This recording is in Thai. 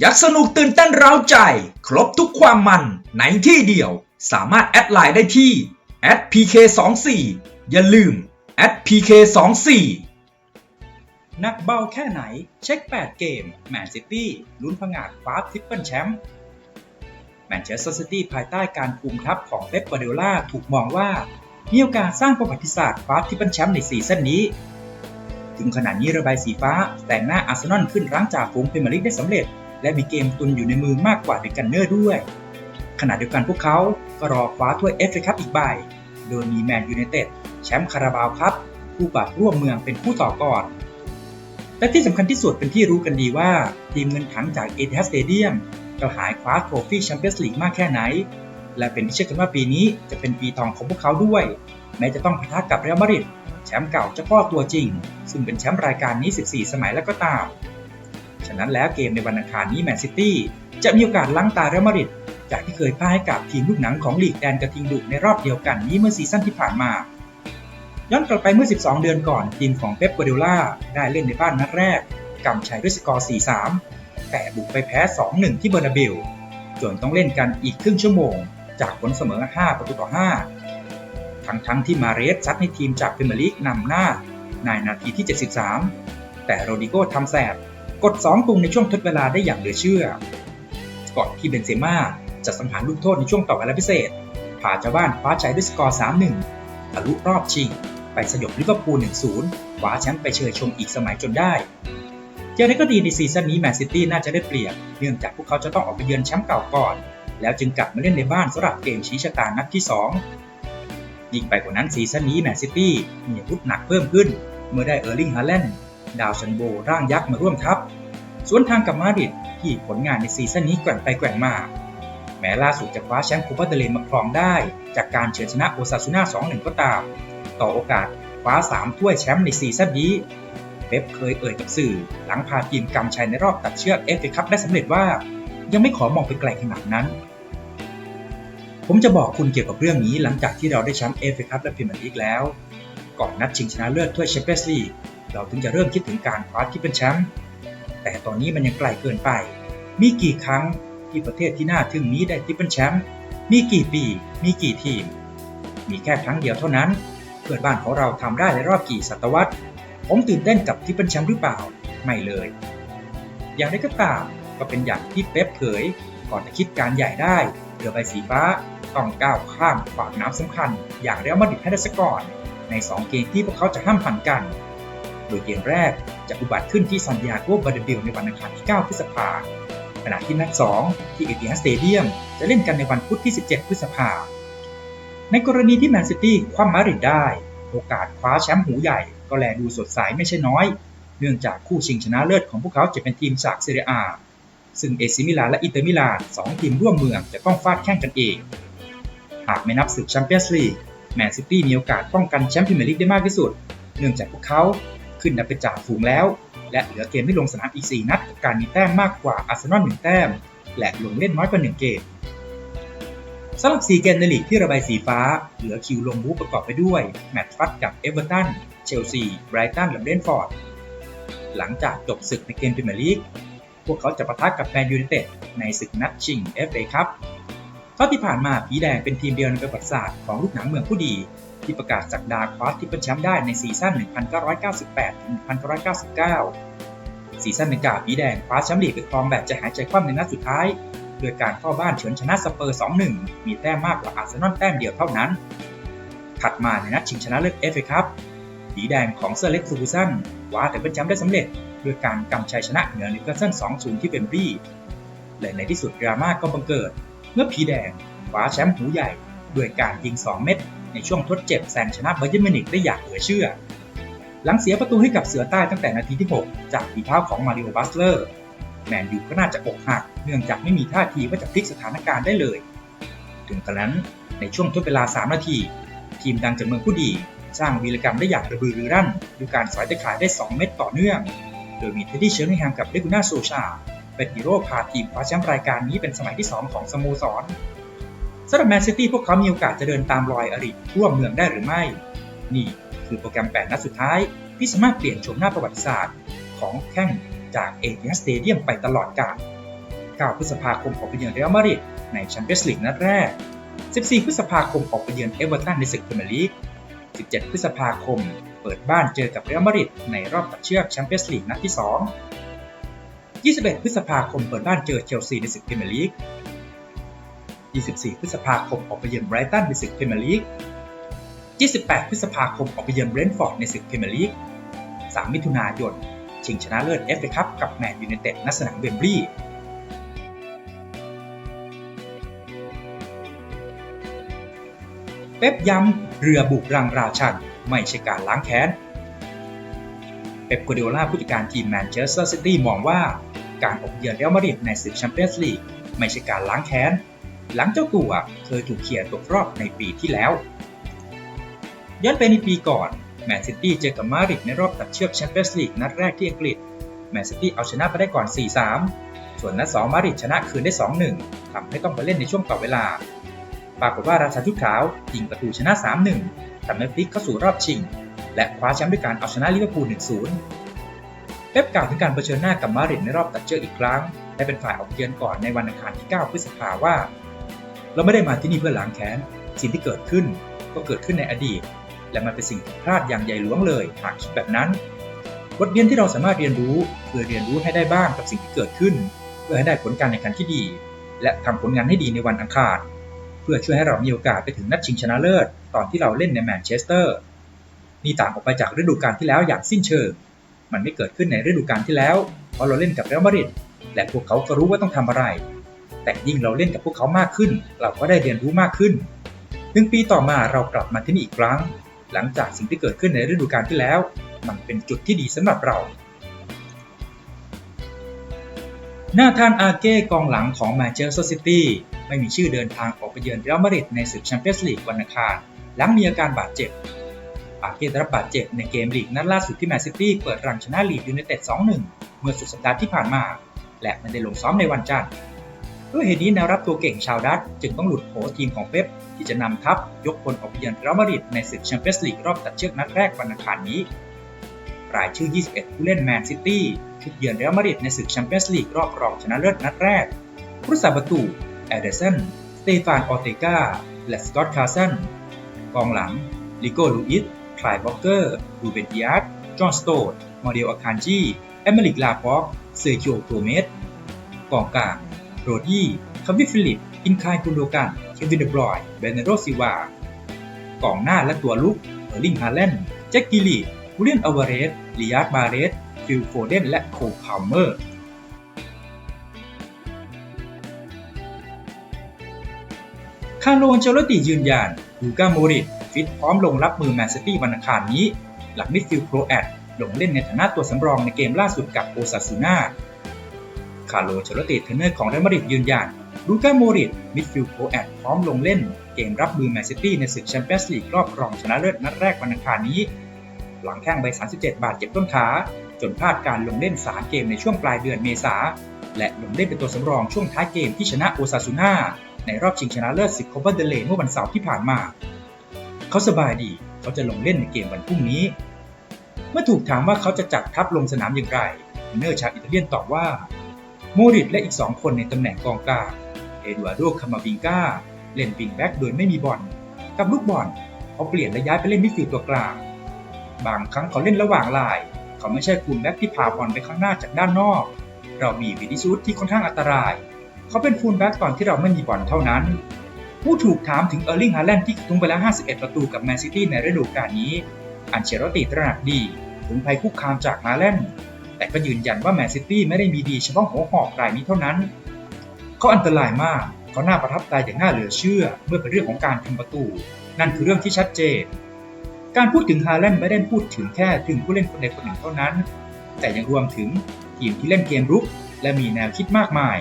ยักสนุกตื่นเต้นเร้าใจ ครบทุกความมันในที่เดียว สามารถแอดไลน์ได้ที่ @pk24 อย่าลืม @pk24 นักเบาแค่ไหนเช็ค 8 เกม แมนซิตี้ลุ้นผงาดคว้าทริปเปิลแชมป์แมนเชสเตอร์ซิตี้ภายใต้การคุมทัพของเป๊ปกวาร์ดิโอลาถูกมองว่ามีโอกาสสร้างประวัติศาสตร์คว้าทริปเปิลแชมป์ในซีซั่นนี้ถึงขนาดนี้ระบายสีฟ้าแต่งหน้าอาร์เซนอลขึ้นรั้งจ่าฝูงพรีเมียร์ลีกได้สำเร็จ และมีเกมตุนอยู่ในมือมากกว่าเดกันเนอร์ด้วย ขณะเดียวกันพวกเขาก็รอคว้าถ้วยเอฟเอคัพอีกใบ โดยมีแมนยูไนเต็ดแชมป์คาราบาวครับผู้บาดร่วมเมืองเป็นผู้ต่อก่อน และที่สำคัญที่สุดเป็นที่รู้กันดีว่า ทีมเงินถังจากเอทัสเตเดียมจะหายคว้าโทรฟี่แชมเปี้ยนส์ลีกมากแค่ไหน และเป็นที่เชื่อกันว่าปีนี้จะเป็นปีทองของพวกเขาด้วย แม้จะต้องพะทะกับเรอัลมาดริดแชมป์เก่าเจ้าพ่อตัวจริง ซึ่งเป็นแชมป์รายการนี้ 14 สมัยแล้วก็ตามะนั้นแล้วเกมในวันอังคารนี้แมนซิตี้จะมีโอกาสล้างตาเรอัลมาดริดจากที่เคยพ่ายให้กับทีมลูกหนังของลีกแดนกระทิงดุในรอบเดียวกันนี้เมื่อซีซั่นที่ผ่านมา ย้อนกลับไปเมื่อ 12 เดือนก่อนทีมของเป๊ปกัวเดโอล่าได้เล่นในบ้านนัดแรกกำชัยด้วยสกอร์ 4-3 แต่บุกไปแพ้ 2-1 ที่เบอร์นาเบลจนต้องเล่นกันอีกครึ่งชั่วโมง จากผลเสมอ 5 ประตูต่อ 5 ทั้งทั้งที่มาเรสซัดให้ทีมจากพรีเมียร์ลีกนำหน้าในนาทีที่ 73 แต่โรดิโกทำแสบ กด 2 ตุงในช่วงทดเวลาได้อย่างเหลือเชื่อ ก่อนที่เบนเซม่าจะสังหารลูกโทษในช่วงต่อเวลาพิเศษ พาเจ้าบ้านคว้าชัยด้วยสกอร์ 3-1 ทะลุรอบชิง ไปสยบลิเวอร์พูล 1-0 คว้าแชมป์ไปเชยชมอีกสมัยจนได้เจอในก็ดีในซีซั่นนี้แมนซิตี้น่าจะได้เปรียบ เนื่องจากพวกเขาจะต้องออกไปเยือนแชมป์เก่าก่อน แล้วจึงกลับมาเล่นในบ้านสำหรับเกมชี้ชะตานัดที่ 2 ยิ่งไปกว่านั้นซีซั่นนี้แมนซิตี้มีอาวุธหนักเพิ่มขึ้น เมื่อได้เออร์ลิงฮาแลนด์ ดาวซันโบร่างยักษ์มาร่วมทัพ สวนทางกับมาดริดที่ผลงานในซีซั่นนี้แกว่งไปแกว่งมา แม้ล่าสุดจะคว้าแชมป์คูปาเดเลนมาครองได้ จากการเฉือนชนะโอซาซูน่า2-1 ก็ตาม ต่อโอกาสคว้า 3 ถ้วยแชมป์ในซีซั่นนี้เป๊ปเคยเอ่ยกับสื่อ หลังพาทีมกำชัยในรอบตัดเชือกเอฟเอคัพได้สำเร็จว่า ยังไม่ขอมองไปไกลขนาดนั้น ผมจะบอกคุณเกี่ยวกับเรื่องนี้หลังจากที่เราได้แชมป์เอฟเอคัพและพรีเมียร์ลีกแล้ว ก่อนนัดชิงชนะเลิศถ้วยแชมเปี้ยนส์ลีก เราถึงจะเริ่มคิดถึงการคว้าที่เป็นแชมป์แต่ตอนนี้มันยังไกลเกินไป มีกี่ครั้งที่ประเทศที่น่าทึ่งนี้ได้ที่เป็นแชมป์มีกี่ปี มีกี่ทีม มีแค่ครั้งเดียวเท่านั้น เพื่อนบ้านของเราทำได้ในรอบกี่ศตวรรษ ผมตื่นเต้นกับที่เป็นแชมป์หรือเปล่า ไม่เลย อย่างไรก็ตามก็เป็นอย่างที่เป๊ปเผย ก่อนจะคิดการใหญ่ได้เรือใบสีฟ้าต้องก้าวข้ามขวากน้ำสำคัญ อย่างเรอัลมาดริดให้ได้ซะก่อน ใน 2 เกมที่พวกเขาจะห้ามผันกัน ดยเกมแรกจะอุบัติขึ้นที่ซานดิเอโกบาร์เดบิลในวันอังคารที่ 9 พฤษภาขณะที่นัด2ที่เอติฮัสสเตเดียมจะเล่นกันในวันพุธที่ 17 พฤษภาในกรณีที่แมนซิตี้คว้ามาดริดได้ โอกาสคว้าแชมป์หูใหญ่ก็แลดูสดใสไม่ใช่น้อย เนื่องจากคู่ชิงชนะเลิศของพวกเขาจะเป็นทีมจากเซเรียอาซึ่งเอซิมิลานและอินเตอร์มิลานสองทีมร่วมเมืองจะต้องฟาดแข่งกันเอง หากไม่นับศึกแชมเปี้ยนส์ลีกแมนซิตี้มีโอกาสป้องกันแชมป์พรีเมียร์ลีกได้มากที่สุด เนื่องจากพวกเขา ขึ้นนำเป็นจ่าฝูงแล้ว และเหลือเกมที่ลงสนามอีก 4 นัดกับการมีแต้มมากกว่าอาร์เซนอล1แต้ม และลงเล่นน้อยกว่า 1 เกมสำหรับ4เกมในลีกที่ระบายสีฟ้า เหลือคิวลงบูประกอบไปด้วย แมตช์ฟัดกับเอเวอร์ตัน เชลซี ไบรตันและเบรนฟอร์ด หลังจากจบศึกในเกมพรีเมียร์ลีก พวกเขาจะปะทะกับแมนยูไนเต็ดในศึกนัดชิง FA ครับเท่าที่ผ่านมาผีแดงเป็นทีมเดียวในประวัติศาสตร์ของลูกหนังเมืองผู้ดี ที่ประกาศจากดาคว้าที่เป็นแชมป์ได้ในซีซั่น 1998-1999 ซีซั่นหนึ่งกาวผีแดงคว้าแชมป์ลีกไปครองแบบจะหายใจคว่ำในนัดสุดท้าย โดยการเข้าบ้านเฉือนชนะสเปอร์ 2-1 มีแต้มมากกว่าอาร์เซนอลแต้มเดียวเท่านั้น ถัดมาในนัดชิงชนะเลิศเอฟเอคัพผีแดงของเซอร์เล็กฟูกูสันคว้าแต่เป็นแชมป์ได้สำเร็จด้วยการกำชัยชนะเหนือนิวคาสเซิล2-0 ที่เบมบรีและในที่สุดดราม่าก็บังเกิด เมื่อผีแดงคว้าแชมป์หูใหญ่ ด้วยการยิง 2 เม็ด ในช่วงทดเจ็บแซงชนะเบอร์เยนมินิกได้อย่างเหลือเชื่อ หลังเสียประตูให้กับเสือใต้ตั้งแต่นาทีที่ 6 จากฝีเท้าของมาริโอบัสเลอร์แมนยูก็น่าจะอกหัก เนื่องจากไม่มีท่าทีว่าจะพลิกสถานการณ์ได้เลย ถึงกระนั้นในช่วงทดเวลา 3 นาที ทีมดังจากเมืองผู้ดี สร้างวีรกรรมได้อย่างระบือรือรั่นด้วยการสอยตะข่ายได้ 2 เม็ดต่อเนื่อง โดยมีเท็ดดี้เชอร์นิงแฮมกับเลกูน่าโซชาเป็นฮีโร่พาทีมคว้าแชมป์รายการนี้เป็นสมัยที่ 2 ของสโมสร สำหรับแมนซิตี้พวกเขามีโอกาสจะเดินตามรอยอริทั่วเมืองได้หรือไม่ นี่คือโปรแกรม 8 นัดสุดท้าย ที่สามารถเปลี่ยนโฉมหน้าประวัติศาสตร์ของแข้งจากเอเ i ียสเตเดียมไปตลอดกาล 9 พฤษภาคมออกไปเยือนเรอัลมาดริดในแชมเปี้ยนส์ลีกนัดแรก 14 พฤษภาคมออกไปเยือนเอเวอร์ตันในศึกพรีเมียร์ลีก 17 พฤษภาคม เปิดบ้านเจอกับเรอัลมาดริดในรอบตัดเชือกแชมเปี้ยนส์ลีกนัดที่ 2 21 พฤษภาคมเปิดบ้านเจอเชลซีในศึกพรีเมียร์ลีก 24 พฤษภาคมออกไปเยือนไบรตันในศึกพรีเมียร์ลีก 28 พฤษภาคมออกไปเยือนเบรนท์ฟอร์ดในศึกพรีเมียร์ลีก 3 มิถุนายน ชิงชนะเลิศเอฟเอคัพกับแมนยูไนเต็ดณสนามเวมบลีย์เป๊ปย้ำเรือบุกรังราชัน ไม่ใช่การล้างแค้น เป๊ปกัวเดโอลาผู้จัดการทีมแมนเชสเตอร์ซิตี้มองว่า การออกเยือนเรอัลมาดริดในศึกแชมเปี้ยนส์ลีกไม่ใช่การล้างแค้น หลังเจ้าตัวเคยถูกเขี่ยตกรอบในปีที่แล้ว ย้อนไปในปีก่อนแมนซิตี้เจอกับมาริดในรอบตัดเชือกแชมเปี้ยนส์ลีกนัดแรกที่อังกฤษแมนซิตี้เอาชนะไปได้ก่อน 4-3 ส่วนนัด 2 มาริดชนะคืนได้ 2-1 ทำให้ต้องไปเล่นในช่วงต่อเวลา ปรากฏว่าราชาชุดขาวยิงประตูชนะ 3-1 ทำให้พลิกเข้าสู่รอบชิง และคว้าแชมป์ด้วยการเอาชนะลิเวอร์พูล 1-0 เป๊ปกล่าวถึงการเผชิญหน้ากับมาริดในรอบตัดเชือกอีกครั้ง และเป็นฝ่ายออกเยือนก่อนในวันอังคารที่ 9 พฤษภาว่า เราไม่ได้มาที่นี่เพื่อล้างแค้น สิ่งที่เกิดขึ้นก็เกิดขึ้นในอดีต และมันเป็นสิ่งผิดพลาดอย่างใหญ่หลวงเลยหากคิดแบบนั้น บทเรียนที่เราสามารถเรียนรู้คือเรียนรู้ให้ได้บ้างกับสิ่งที่เกิดขึ้น เพื่อให้ได้ผลการแข่งขันที่ดี และทำผลงานให้ดีในวันอังคาร เพื่อช่วยให้เรามีโอกาสไปถึงนัดชิงชนะเลิศ ตอนที่เราเล่นในแมนเชสเตอร์นี่ต่างออกไปจากฤดูกาลที่แล้วอย่างสิ้นเชิง มันไม่เกิดขึ้นในฤดูกาลที่แล้ว เพราะเราเล่นกับเรอัลมาดริดและพวกเขาก็รู้ว่าต้องทำอะไร แต่ยิ่งเราเล่นกับพวกเขามากขึ้น เราก็ได้เรียนรู้มากขึ้นหนึ่งปีต่อมาเรากลับมาที่นี่อีกครั้ง หลังจากสิ่งที่เกิดขึ้นในฤดูกาลที่แล้ว มันเป็นจุดที่ดีสำหรับเราหน้าธานอาเก้กองหลังของแมนเชสเตอร์ซิตี้ไม่มีชื่อเดินทางออกไปเยือนเรอัลมาดริดในศึกแชมเปี้ยนส์ลีกวันอังคารหลังมีอาการบาดเจ็บ อาเก้ได้รับบาดเจ็บในเกมลีกนัดล่าสุดที่แมนซิตี้เปิดรังชนะลีดยูไนเต็ด 2-1 เมื่อสุดสัปดาห์ที่ผ่านมา และไม่ได้ลงซ้อมในวันจันทร์ ด้วยเหตุนี้แนวรับตัวเก่งชาวดัตจึงต้องหลุดโผทีมของเป๊ปที่จะนำทัพยกพลออกไปเยือนเรอัลมาดริดในศึกแชมเปี้ยนส์ลีกรอบตัดเชือกนัดแรกวันอังคารนี้ รายชื่อ 21 ผู้เล่นแมนซิตี้ชุดเยือนเรอัลมาดริดในศึกแชมเปี้ยนส์ลีกรอบรองชนะเลิศนัดแรกผู้รักษาประตูแอเดรสันสเตฟาน ออเตกา และสกอตคาร์สัน กองหลัง ลิโกลูอิสไคลบ็อกเกอร์ รูเบนดิอาร์จอห์นสโตนมาเดลอาคานจี เอมิลิกลาฟอกเซอร์จิโอโกเมสกองกลาง โรดี้คาวิฟิลิป อินคายกุนโดกัน เควินเดบรอยเบเนโรซิวากองหน้าและตัวลุกเออร์ลิงฮาแลนด์แจ็คกิลีวูเลียนอวาเรสลิยาร์ดบาเรส ฟิลโฟเดน และโคพาวเมอร์คาร์โลนเจลติยืนยันลูก้าโมริตฟิตพร้อมลงรับมือแมนซิตี้วันอังคารนี้ หลังมิดฟิลด์โครแอตลงเล่นในฐานะตัวสำรองในเกมล่าสุดกับโอซาซูน่า คาร์โลอันเชลติเทนเนอร์ของเรอัลมาดริดยืนยันลูก้าโมริตมิดฟิลด์โคแอตพร้อมลงเล่น เกมรับมือแมนซิตี้ในศึกแชมเปี้ยนส์ลีกรอบรองชนะเลิศนัดแรกวันอังคารนี้ หลังแข้งใบ 37 บาดเจ็บต้นขา จนพลาดการลงเล่น 3 เกมในช่วงปลายเดือนเมษา และลงเล่นเป็นตัวสำรองช่วงท้ายเกมที่ชนะโอซาซูน่าในรอบชิงชนะเลิศศึกโคปาเดเลเมื่อวันเสาร์ที่ผ่านมา เขาสบายดีเขาจะลงเล่นในเกมวันพรุ่งนี้ เมื่อถูกถามว่าเขาจะจัดทัพลงสนามอย่างไรเนอร์ชาวอิตาเลียนตอบว่า มริตและอีก 2 คนในตำแหน่งกองกลางเอดูอาร์โดคามาวิงกาเล่นวิงแบ็กโดยไม่มีบอลกับลูกบอลเขาเปลี่ยนและย้ายไปเล่นมิดฟิลด์ตัวกลาง บางครั้งเขาเล่นระหว่างลาย เขาไม่ใช่ฟูลแบ็กที่พาบอลไปข้างหน้าจากด้านนอก เรามีวินิซูสที่ค่อนข้างอันตราย เขาเป็นฟูลแบ็กตอนที่เราไม่มีบอลเท่านั้น ผู้ถูกถามถึงเออร์ลิงฮาแลนด์ที่ทุ่งไปแล้ว 51 ประตูกับแมนซิตี้ในฤดูกาลนี้ อันเชโรติตระหนักดี ถึงภัยคุกคามจากฮาแลนด์ แต่ก็ยืนยันว่าแมนซิตี้ไม่ได้มีดีเฉพาะหัวหอกรายนี้เท่านั้น เขาอันตรายมาก เขาน่าประทับใจอย่างน่าเหลือเชื่อ เมื่อเป็นเรื่องของการทำประตู นั่นคือเรื่องที่ชัดเจน การพูดถึงฮาแลนด์ไม่ได้พูดถึงแค่ถึงผู้เล่นคนใดคนหนึ่งเท่านั้น แต่ยังรวมถึงทีมที่เล่นเกมรุก และมีแนวคิดมากมาย